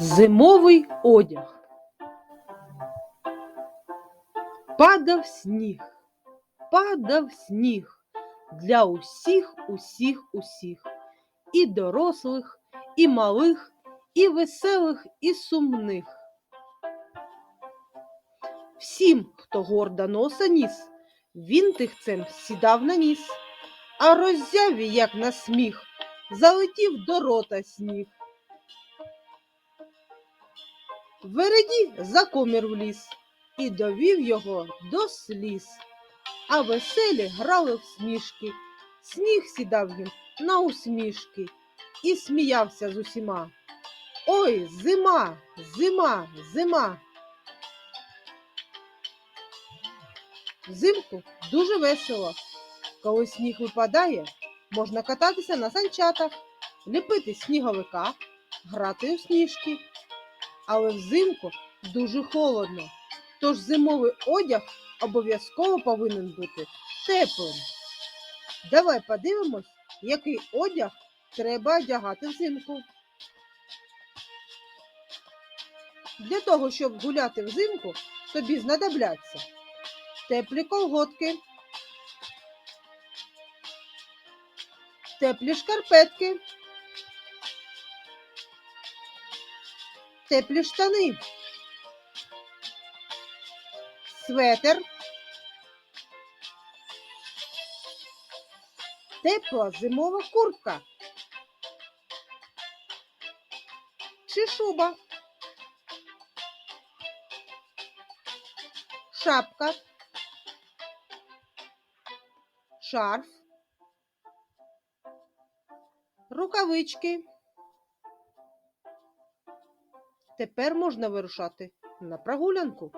Зимовий одяг. Падав сніг, падав сніг для усіх, усіх, усіх, і дорослих, і малих, і веселих, і сумних. Всім, хто гордо носа ніс, він тихцем сідав на ніс, а роззяві, як на сміх, залетів до рота сніг. Вереді за комір в ліс і довів його до сліз. А веселі грали в смішки, сніг сідав їм на усмішки і сміявся з усіма. Ой, зима, зима, зима. Взимку дуже весело. Коли сніг випадає, можна кататися на санчатах, ліпити сніговика, грати у сніжки. Але взимку дуже холодно, тож зимовий одяг обов'язково повинен бути теплим. Давай подивимось, який одяг треба одягати взимку. Для того, щоб гуляти взимку, тобі знадобляться теплі колготки, теплі шкарпетки, теплі штани, светер, тепла зимова куртка. Чи шуба, шапка, шарф, рукавички. Тепер можна вирушати на прогулянку.